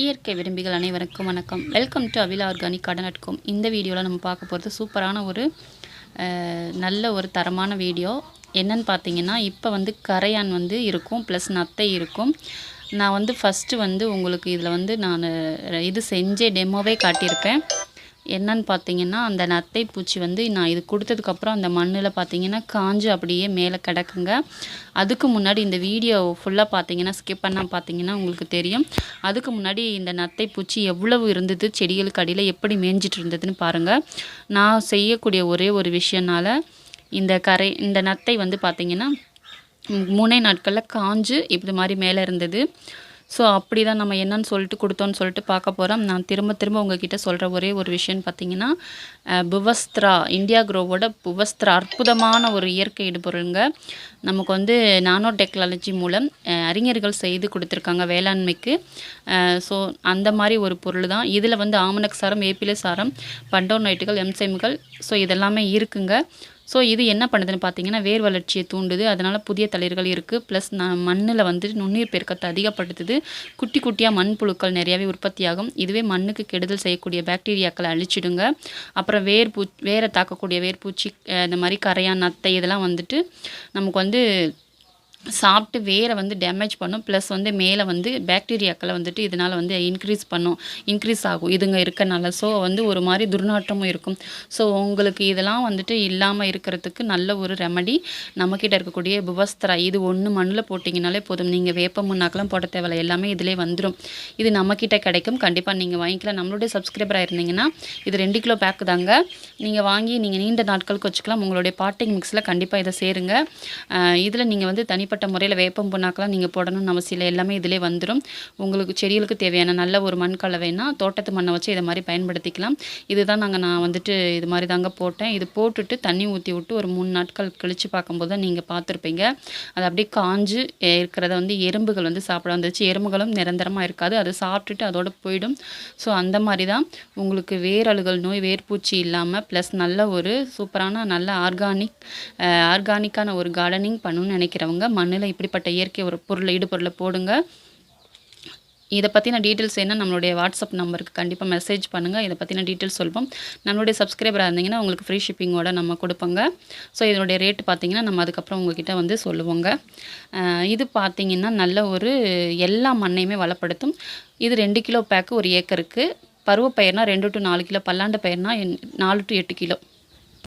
இயற்கை விரும்பிகள் அனைவருக்கும் வணக்கம். Welcome to Avila Organic Garden இந்த வீடியோவில் நம்ம பார்க்க போகிறது சூப்பரான ஒரு நல்ல ஒரு தரமான வீடியோ. என்னன்னு பார்த்தீங்கன்னா இப்போ வந்து கரையான் வந்து இருக்கும் ப்ளஸ் நத்தை இருக்கும். நான் வந்து ஃபஸ்ட்டு வந்து உங்களுக்கு இதில் வந்து நான் இது செஞ்சே டெமோவே காட்டியிருப்பேன். என்னன்னு பார்த்தீங்கன்னா அந்த நத்தை பூச்சி வந்து நான் இது கொடுத்ததுக்கப்புறம் அந்த மண்ணில் பார்த்தீங்கன்னா காஞ்சு அப்படியே மேலே கிடக்குங்க. அதுக்கு முன்னாடி இந்த வீடியோ ஃபுல்லாக பார்த்தீங்கன்னா ஸ்கிப் பண்ணால் பார்த்தீங்கன்னா உங்களுக்கு தெரியும். அதுக்கு முன்னாடி இந்த நத்தை பூச்சி எவ்வளவு இருந்தது செடிகளுக்கு அடியில் எப்படி மேய்ஞ்சிட்டு இருந்ததுன்னு பாருங்கள் நான் செய்யக்கூடிய ஒரே ஒரு விஷயனால இந்த கரை இந்த நத்தை வந்து பார்த்திங்கன்னா மூணே நாட்களில் காஞ்சு இப்படி மாதிரி மேலே இருந்தது. ஸோ அப்படி தான் நம்ம என்னன்னு சொல்லிட்டு கொடுத்தோன்னு சொல்லிட்டு பார்க்க போகிறோம் நான் திரும்ப திரும்ப உங்ககிட்ட சொல்கிற ஒரே ஒரு விஷயம்னு பார்த்தீங்கன்னா புவஸ்த்ரா இந்தியா க்ரோவோட புவஸ்த்ரா அற்புதமான ஒரு இயற்கை இடுபொருளுங்க. நமக்கு வந்து நானோ டெக்னாலஜி மூலம் அறிஞர்கள் செய்து கொடுத்துருக்காங்க வேளாண்மைக்கு. ஸோ அந்த மாதிரி ஒரு பொருள் தான் இதில் வந்து ஆமணக் சாரம் ஏபிலே சாரம் பண்டோனைட்டுகள் எம்சைம்கள் ஸோ இதெல்லாமே இருக்குங்க. ஸோ இது என்ன பண்ணுதுன்னு பார்த்தீங்கன்னா வேர் வளர்ச்சியை தூண்டுது. அதனால் புதிய தளிர்கள் இருக்குது ப்ளஸ் நான் மண்ணில் வந்து நுண்ணுயிர் பெருக்கத்தை அதிகப்படுத்துது. குட்டி குட்டியாக மண்புழுக்கள் நிறையாவே உற்பத்தியாகும். இதுவே மண்ணுக்கு கெடுதல் செய்யக்கூடிய பாக்டீரியாக்களை அழிச்சிடுங்க. அப்புறம் வேர் பூ வேரை தாக்கக்கூடிய வேர்பூச்சி பூச்சி இந்த மாதிரி கரையான் நத்தை இதெல்லாம் வந்துட்டு நமக்கு வந்து சாப்பிட்டு வேரை வந்து டேமேஜ் பண்ணும். ப்ளஸ் வந்து மேலே வந்து பேக்டீரியாக்களை வந்துட்டு இதனால் வந்து இன்க்ரீஸ் பண்ணும். இன்க்ரீஸ் ஆகும். இதுங்க இருக்கனால ஸோ வந்து ஒரு மாதிரி துர்நாற்றமும் இருக்கும். ஸோ உங்களுக்கு இதெல்லாம் வந்துட்டு இல்லாமல் இருக்கிறதுக்கு நல்ல ஒரு ரெமடி நம்மக்கிட்ட இருக்கக்கூடிய புவஸ்திரா இது ஒன்று மண்ணில் போட்டிங்கனாலே போதும். நீங்கள் வேப்ப முன்னாக்கெல்லாம் போட தேவையில்ல. எல்லாமே இதிலே வந்துடும் இது நம்மக்கிட்ட கிடைக்கும். கண்டிப்பாக நீங்கள் வாங்கிக்கலாம் நம்மளுடைய சப்ஸ்கிரைபராக இருந்தீங்கன்னா இது ரெண்டு கிலோ பேக்கு தாங்க. நீங்கள் வாங்கி நீங்கள் நீண்ட நாட்களுக்கு வச்சுக்கலாம். உங்களுடைய பாட்டிங் மிக்ஸில் கண்டிப்பாக இதை சேருங்க. இதில் நீங்கள் வந்து தனிப்பட்ட முறையில் வேப்பம் புண்ணாக்கெல்லாம் நீங்கள் போடணும்னு அவசியம் இல்லை எல்லாமே இதிலே வந்துடும் உங்களுக்கு செடிகளுக்கு தேவையான நல்ல ஒரு மண் கலவைனா தோட்டத்து மண்ணை வச்சு இதை மாதிரி பயன்படுத்திக்கலாம். இதுதான் நாங்கள் நான் வந்துட்டு இது மாதிரி தாங்க போட்டேன். இது போட்டுட்டு தண்ணி ஊற்றி விட்டு ஒரு மூணு நாட்கள் கழித்து பார்க்கும்போது தான் நீங்கள் பார்த்துருப்பீங்க. அது அப்படியே காஞ்சு இருக்கிறத வந்து எறும்புகள் வந்து சாப்பிட வந்துச்சு எறும்புகளும் நிரந்தரமாக இருக்காது. அது சாப்பிட்டுட்டு அதோட போயிடும். ஸோ அந்த மாதிரி தான் உங்களுக்கு வேரழுகல் நோய் வேர்பூச்சி இல்லாமல் ப்ளஸ் நல்ல ஒரு சூப்பரான நல்ல ஆர்கானிக் ஆர்கானிக்கான ஒரு கார்டனிங் பண்ணணும்னு நினைக்கிறவங்க மண்ணில் இப்படிப்பட்ட இயற்கை ஒரு பொருளை இடுபொருளை போடுங்க. இதை பற்றின டீட்டெயில்ஸ் என்ன நம்மளுடைய வாட்ஸ்அப் நம்பருக்கு கண்டிப்பாக மெசேஜ் பண்ணுங்கள் இதை பற்றின டீட்டெயில்ஸ் சொல்வோம். நம்மளுடைய சப்ஸ்கிரைபராக இருந்தீங்கன்னா உங்களுக்கு ஃப்ரீ ஷிப்பிங்கோட நம்ம கொடுப்போங்க. ஸோ இதனுடைய ரேட் பார்த்தீங்கன்னா நம்ம அதுக்கப்புறம் உங்ககிட்ட வந்து சொல்லுவோங்க. இது பார்த்தீங்கன்னா நல்ல ஒரு எல்லா மண்ணையுமே வளப்படுத்தும். இது ரெண்டு கிலோ பேக்கு ஒரு ஏக்கருக்கு பருவ பயிர்னால் ரெண்டு டு நாலு கிலோ பல்லாண்டு பயிர்னா என்- நாலு டு எட்டு கிலோ.